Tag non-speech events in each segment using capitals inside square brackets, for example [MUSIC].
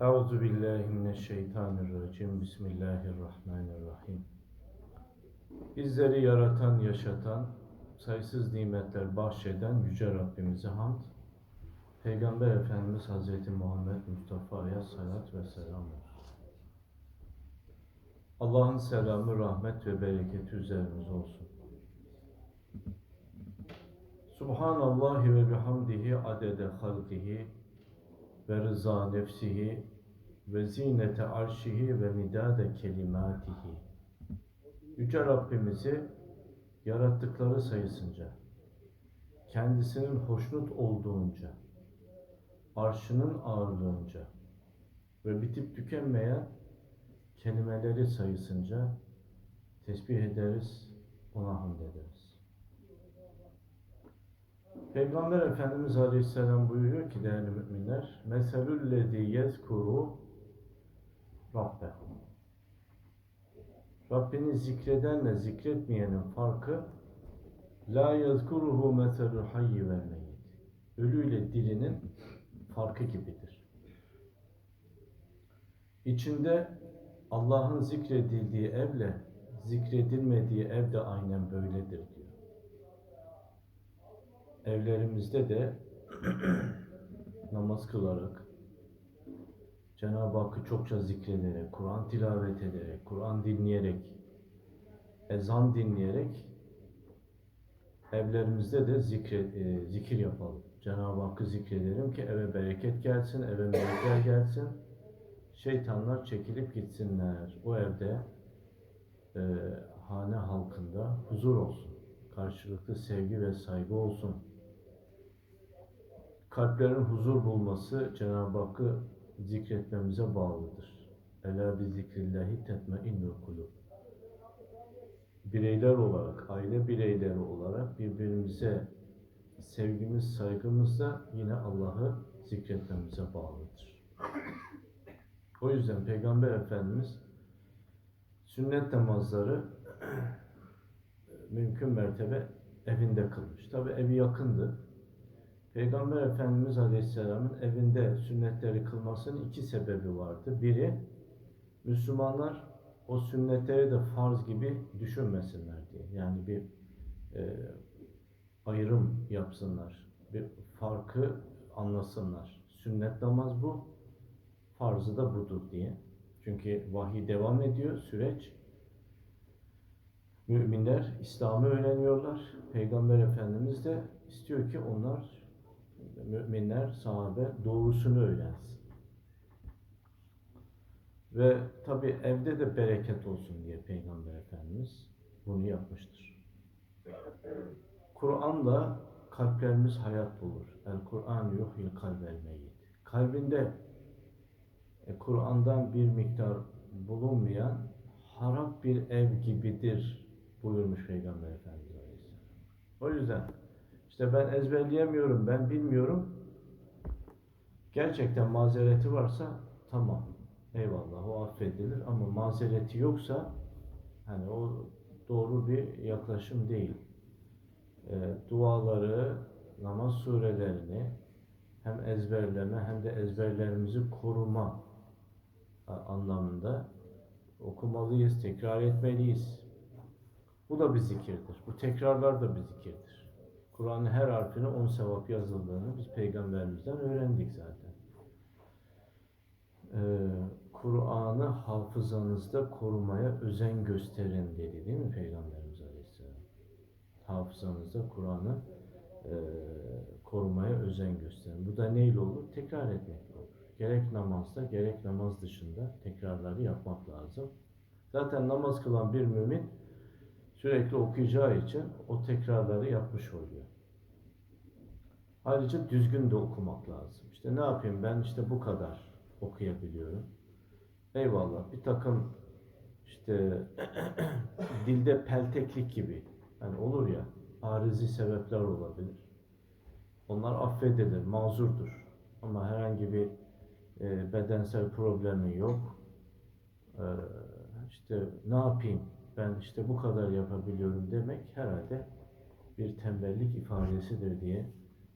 Euzu billahi mineşşeytanirracim. Bismillahirrahmanirrahim. Bizleri yaratan, yaşatan, sayısız nimetler bahşeden yüce Rabbimize hamd. Peygamber Efendimiz Hazreti Muhammed Mustafa'ya salat ve selam olsun. Allah'ın selamı, rahmet ve bereketi üzerimize olsun. Subhanallahi ve bihamdihi adede halkihi ve rıza nefsihi ve zinete arşihi ve midade kelimatihi. Yüce Rabbimizi yarattıkları sayısınca, kendisinin hoşnut olduğunca, arşının ağırlığınca ve bitip tükenmeyen kelimeleri sayısınca tesbih ederiz, ona hamd ederiz. Peygamber Efendimiz Aleyhisselam buyuruyor ki değerli müminler Meselüllezî yezkuru Rabbehu Rabbini zikredenle zikretmeyenin farkı La yezkuruhu meselül hayyi vel meyyit. Ölüyle dirinin farkı gibidir. İçinde Allah'ın zikredildiği evle zikredilmediği ev de aynen böyledir evlerimizde de [CLEARS THROAT] namaz kılarak, Cenab-ı Hakk'ı çokça zikrederek, Kur'an tilavet ederek, Kur'an dinleyerek, ezan dinleyerek evlerimizde de zikre, e, zikir yapalım. Cenab-ı Hakk'ı zikredelim ki eve bereket gelsin, eve melekler gelsin, şeytanlar çekilip gitsinler. O evde e, hane halkında huzur olsun. Karşılıklı sevgi ve saygı olsun kalplerin huzur bulması Cenab-ı Hakk'ı zikretmemize bağlıdır. Ela bi zikrillahi tetmeinnul kulub. Bireyler olarak, aile bireyleri olarak birbirimize sevgimiz, saygımız da yine Allah'ı zikretmemize bağlıdır. O yüzden Peygamber Efendimiz sünnet namazları [CLEARS THROAT] mümkün mertebe evinde kılmış. Tabi evi yakındı. Peygamber Efendimiz Aleyhisselam'ın evinde sünnetleri kılmasının iki sebebi vardı. Biri, Müslümanlar o sünnetleri de farz gibi düşünmesinler diye. Yani bir e, ayrım yapsınlar. Bir farkı anlasınlar. Sünnet namaz bu, farzı da budur diye. Çünkü vahiy devam ediyor, süreç. Müminler İslam'ı öğreniyorlar. Peygamber Efendimiz de istiyor ki onlar müminler, sahabe doğrusunu öğrensin. Ve tabi evde de bereket olsun diye Peygamber Efendimiz bunu yapmıştır. Kur'an'la kalplerimiz hayat bulur. El Kur'an yuhyil kalbel meyyit. Kalbinde e, Kur'an'dan bir miktar bulunmayan harap bir ev gibidir buyurmuş Peygamber Efendimiz Aleyhisselam. O yüzden işte ben ezberleyemiyorum, ben bilmiyorum. Gerçekten mazereti varsa tamam. Eyvallah o affedilir ama mazereti yoksa hani o doğru bir yaklaşım değil. E, duaları, namaz surelerini hem ezberleme hem de ezberlerimizi koruma anlamında okumalıyız, tekrar etmeliyiz. Bu da bir zikirdir. Bu tekrarlar da bir zikirdir. Kur'an'ın her harfine on sevap yazıldığını biz peygamberimizden öğrendik zaten. Ee, Kur'an'ı hafızanızda korumaya özen gösterin dedi değil mi Peygamberimiz Aleyhisselam? Hafızanızda Kur'an'ı e, korumaya özen gösterin. Bu da neyle olur? Tekrar etmekle olur. Gerek namazda gerek namaz dışında tekrarları yapmak lazım. Zaten namaz kılan bir mümin sürekli okuyacağı için o tekrarları yapmış oluyor. Ayrıca düzgün de okumak lazım. İşte ne yapayım ben işte bu kadar okuyabiliyorum. Eyvallah bir takım işte [CLEARS THROAT] dilde pelteklik gibi yani olur ya arizi sebepler olabilir. Onlar affedilir, mazurdur. Ama herhangi bir e, bedensel problemi yok. E, işte ne yapayım ben işte bu kadar yapabiliyorum demek herhalde bir tembellik ifadesidir diye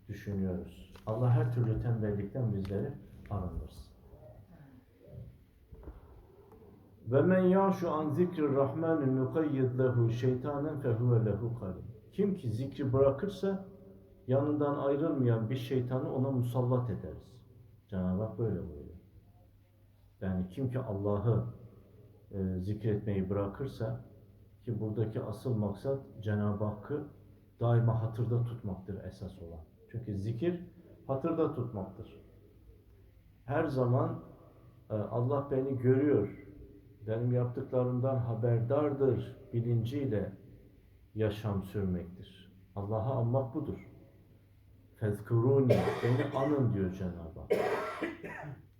düşünüyoruz. Allah her türlü tembellikten bizleri arındırsın. Ve men ya'şu an zikri rahmani nukayyid lehu şeytanen fehuve lehu. Kim ki zikri bırakırsa yanından ayrılmayan bir şeytanı ona musallat ederiz. Cenab-ı Hak böyle buyuruyor. Yani kim ki Allah'ı e, zikretmeyi bırakırsa ki buradaki asıl maksat Cenab-ı Hakk'ı daima hatırda tutmaktır esas olan. Çünkü zikir hatırda tutmaktır. Her zaman e, Allah beni görüyor, benim yaptıklarımdan haberdardır bilinciyle yaşam sürmektir. Allah'a anmak budur. Fezkuruni, beni anın diyor Cenab-ı Hak.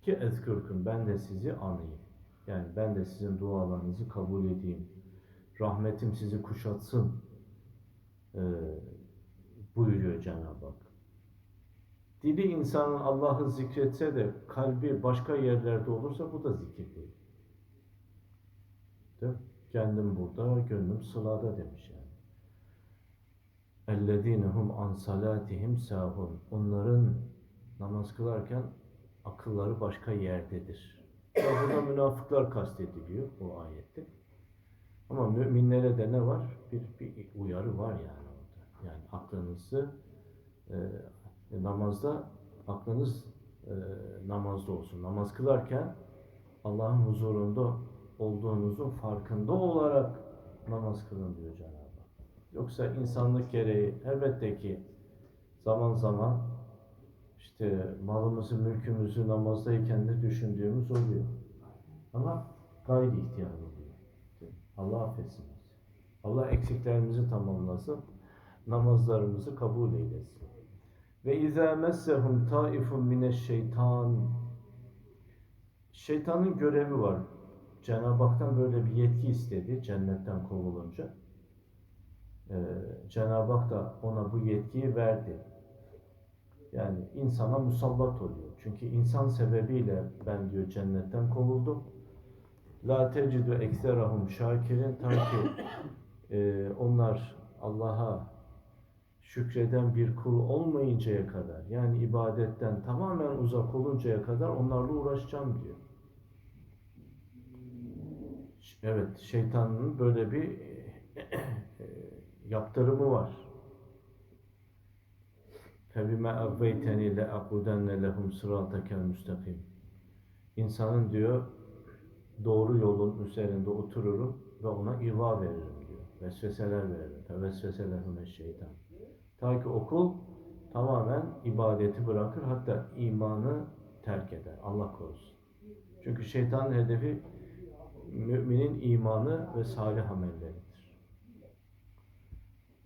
Ki ezkürküm, ben de sizi anayım. Yani ben de sizin dualarınızı kabul edeyim. Rahmetim sizi kuşatsın e, buyuruyor Cenab-ı Hak. Dili insanın Allah'ı zikretse de kalbi başka yerlerde olursa bu da zikir değil. Değil mi? Kendim burada, gönlüm sılada demiş yani. اَلَّذ۪ينَ هُمْ عَنْ صَلَاتِهِمْ سَاهُونَ Onların namaz kılarken akılları başka yerdedir. Ya burada münafıklar kastediliyor o ayette. Ama müminlere de ne var? Bir, bir uyarı var yani orada. Yani aklınızı e, namazda aklınız e, namazda olsun. Namaz kılarken Allah'ın huzurunda olduğunuzun farkında olarak namaz kılın diyor Cenab-ı Hak. Yoksa insanlık gereği elbette ki zaman zaman işte malımızı, mülkümüzü namazdayken de düşündüğümüz oluyor. Ama gayri oluyor. Allah affetsin. Allah eksiklerimizi tamamlasın. Namazlarımızı kabul eylesin. Ve izâ messehum taifun mineşşeytan Şeytanın görevi var. Cenab-ı Hak'tan böyle bir yetki istedi cennetten kovulunca. Ee, Cenab-ı Hak da ona bu yetkiyi verdi. Yani insana musallat oluyor. Çünkü insan sebebiyle ben diyor cennetten kovuldum. La tecidu ekserahum şakirin ta ki e, onlar Allah'a şükreden bir kul olmayıncaya kadar yani ibadetten tamamen uzak oluncaya kadar onlarla uğraşacağım diyor. Evet şeytanın böyle bir e, yaptırımı var. فَبِمَا اَغْوَيْتَنِي لَاَقُدَنَّ لَهُمْ صِرَاطَكَ الْمُسْتَقِيمِ İnsanın diyor doğru yolun üzerinde otururum ve ona iva veririm diyor. Vesveseler veririm. Fevesveselehum şeytan. Ta ki okul tamamen ibadeti bırakır hatta imanı terk eder. Allah korusun. Çünkü şeytanın hedefi müminin imanı ve salih amelleridir.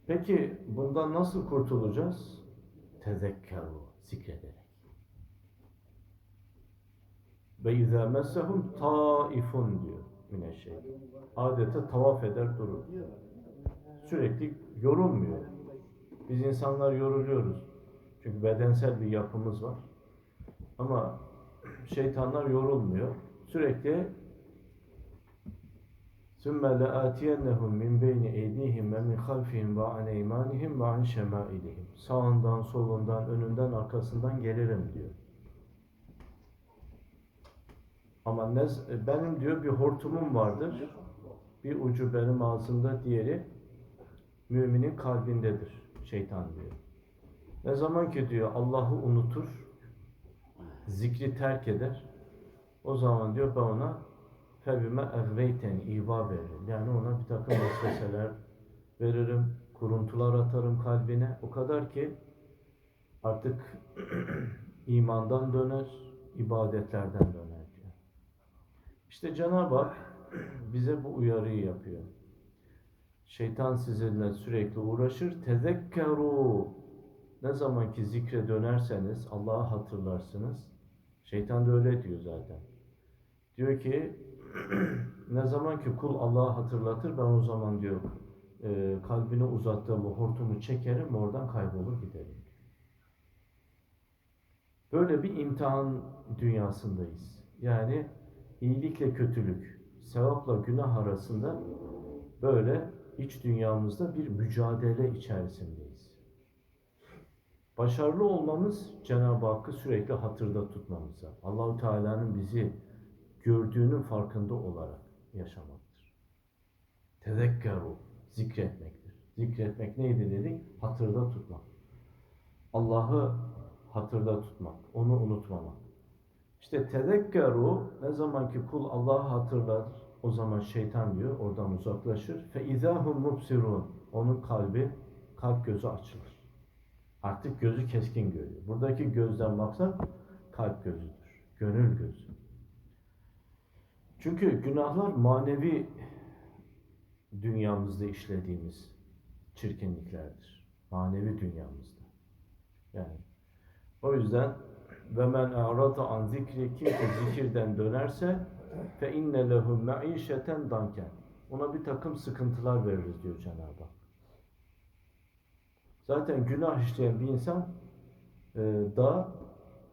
Peki bundan nasıl kurtulacağız? Tezekkeru, zikrederek. Ve izâ messehum taifun diyor mineşşeytan. Adeta tavaf eder durur. Sürekli yorulmuyor. Biz insanlar yoruluyoruz. Çünkü bedensel bir yapımız var. Ama şeytanlar yorulmuyor. Sürekli ثُمَّ لَآتِيَنَّهُمْ مِنْ بَيْنِ اَيْدِيهِمْ وَمِنْ خَلْفِهِمْ وَعَنْ اَيْمَانِهِمْ وَعَنْ شَمَائِلِهِمْ Sağından, solundan, önünden, arkasından gelirim diyor. Ama ne, benim diyor bir hortumum vardır. Bir ucu benim ağzımda, diğeri müminin kalbindedir. Şeytan diyor. Ne zaman ki diyor Allah'ı unutur, zikri terk eder, o zaman diyor ben ona febime evveyten iva veririm. Yani ona bir takım vesveseler veririm, kuruntular atarım kalbine. O kadar ki artık [CLEARS THROAT] imandan döner, ibadetlerden döner. İşte Cenab-ı Hak bize bu uyarıyı yapıyor. Şeytan sizinle sürekli uğraşır. Tezekkeru. Ne zaman ki zikre dönerseniz Allah'ı hatırlarsınız. Şeytan da öyle diyor zaten. Diyor ki [CLEARS THROAT] ne zaman ki kul Allah'ı hatırlatır ben o zaman diyor e, kalbine uzattığım o hortumu çekerim oradan kaybolur giderim. Böyle bir imtihan dünyasındayız. Yani iyilikle kötülük, sevapla günah arasında böyle iç dünyamızda bir mücadele içerisindeyiz. Başarılı olmamız Cenab-ı Hakk'ı sürekli hatırda tutmamıza, Allahu Teala'nın bizi gördüğünün farkında olarak yaşamaktır. Tezekkeru, zikretmektir. Zikretmek neydi dedik? Hatırda tutmak. Allah'ı hatırda tutmak, onu unutmamak. İşte tezekkeru ne zaman ki kul Allah'ı hatırlar, o zaman şeytan diyor oradan uzaklaşır. Fe izahum mubsirun. Onun kalbi, kalp gözü açılır. Artık gözü keskin görüyor. Buradaki gözden maksat kalp gözüdür. Gönül gözü. Çünkü günahlar manevi dünyamızda işlediğimiz çirkinliklerdir. Manevi dünyamızda. Yani o yüzden ve men a'rada an zikri kim ki zikirden dönerse fe inne lehu maişeten danken. Ona bir takım sıkıntılar veririz diyor Cenab-ı Hak. Zaten günah işleyen bir insan e, da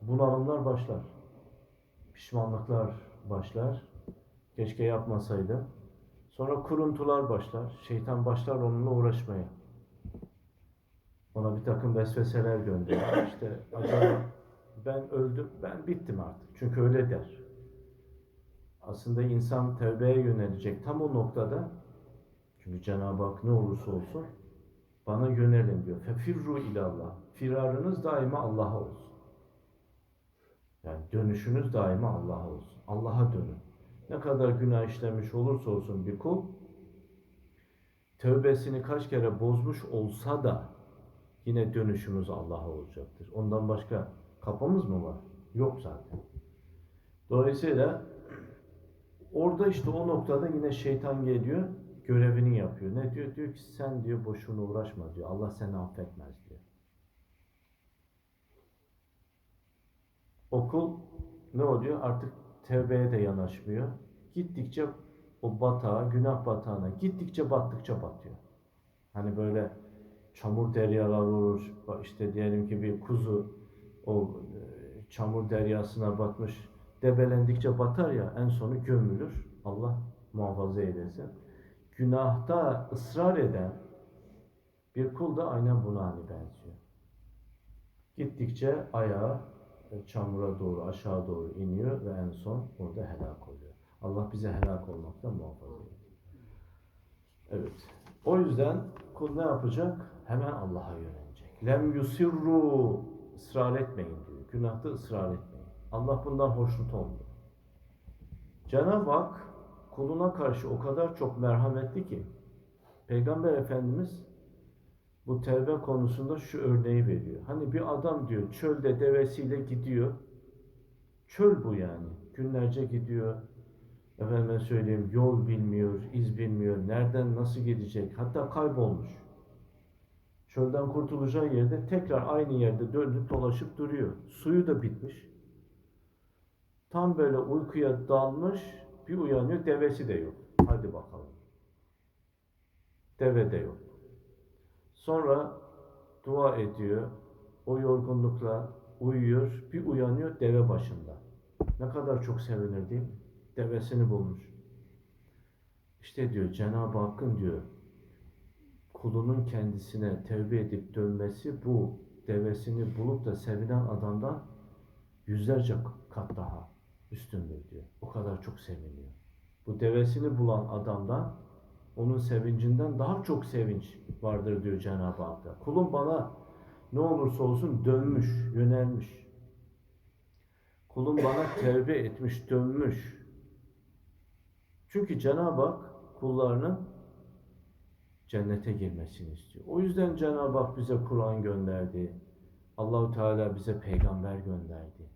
bunalımlar başlar. Pişmanlıklar başlar. Keşke yapmasaydım. Sonra kuruntular başlar. Şeytan başlar onunla uğraşmaya. Ona bir takım vesveseler gönderir. İşte acaba ben öldüm, ben bittim artık. Çünkü öyle der. Aslında insan tevbeye yönelecek tam o noktada çünkü Cenab-ı Hak ne olursa olsun bana yönelin diyor. Fefirru ilallah. Firarınız daima Allah'a olsun. Yani dönüşünüz daima Allah'a olsun. Allah'a dönün. Ne kadar günah işlemiş olursa olsun bir kul tövbesini kaç kere bozmuş olsa da yine dönüşümüz Allah'a olacaktır. Ondan başka kapımız mı var? Yok zaten. Dolayısıyla orada işte o noktada yine şeytan geliyor, görevini yapıyor. Ne diyor? Diyor ki sen diyor boşuna uğraşma diyor. Allah seni affetmez diyor. Okul ne oluyor? Artık tevbeye de yanaşmıyor. Gittikçe o batağa, günah batağına gittikçe battıkça batıyor. Hani böyle çamur deryalar olur. işte diyelim ki bir kuzu o e, çamur deryasına batmış. Debelendikçe batar ya en sonu gömülür. Allah muhafaza eylesin. Günahta ısrar eden bir kul da aynen buna hani benziyor. Gittikçe ayağı e, çamura doğru aşağı doğru iniyor ve en son orada helak oluyor. Allah bize helak olmaktan muhafaza eylesin. Evet. O yüzden kul ne yapacak? Hemen Allah'a yönelecek. Lem yusirru ısrar etmeyin diyor. Günahta ısrar etmeyin. Allah bundan hoşnut olmuyor. Cenab-ı Hak kuluna karşı o kadar çok merhametli ki Peygamber Efendimiz bu tevbe konusunda şu örneği veriyor. Hani bir adam diyor çölde devesiyle gidiyor. Çöl bu yani. Günlerce gidiyor. Efendime söyleyeyim yol bilmiyor, iz bilmiyor. Nereden nasıl gidecek? Hatta kaybolmuş. Çölden kurtulacağı yerde tekrar aynı yerde dönüp dolaşıp duruyor. Suyu da bitmiş. Tam böyle uykuya dalmış, bir uyanıyor, devesi de yok. Hadi bakalım. Deve de yok. Sonra dua ediyor. O yorgunlukla uyuyor, bir uyanıyor deve başında. Ne kadar çok sevinir değil mi? Devesini bulmuş. İşte diyor Cenab-ı Hakk'ın diyor kulunun kendisine tevbe edip dönmesi bu devesini bulup da sevinen adamdan yüzlerce kat daha üstündür diyor. O kadar çok seviniyor. Bu devesini bulan adamdan onun sevincinden daha çok sevinç vardır diyor Cenab-ı Hak. Kulum bana ne olursa olsun dönmüş, yönelmiş. Kulum bana tevbe etmiş, dönmüş. Çünkü Cenab-ı Hak kullarının cennete girmesini istiyor. O yüzden Cenab-ı Hak bize Kur'an gönderdi. Allahu Teala bize peygamber gönderdi.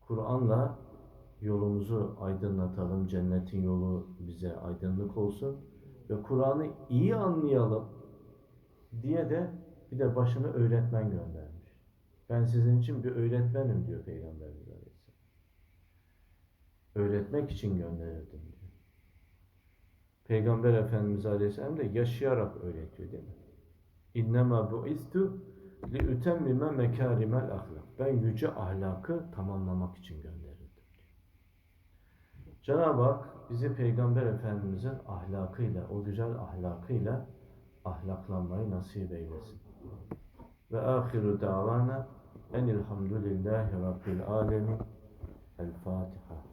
Kur'an'la yolumuzu aydınlatalım. Cennetin yolu bize aydınlık olsun ve Kur'an'ı iyi anlayalım diye de bir de başına öğretmen göndermiş. Ben sizin için bir öğretmenim diyor Peygamberimiz Aleyhisselam. Öğretmek için gönderildim diyor. Peygamber Efendimiz Aleyhisselam da yaşayarak öğretiyor değil mi? İnnemâ bu'istu li ütemmime mekârimel ahlak. Ben yüce ahlakı tamamlamak için gönderildim. Cenab-ı Hak bizi Peygamber Efendimizin ahlakıyla, o güzel ahlakıyla ahlaklanmayı nasip eylesin. Ve ahiru davana enilhamdülillahi rabbil alemin. El Fatiha.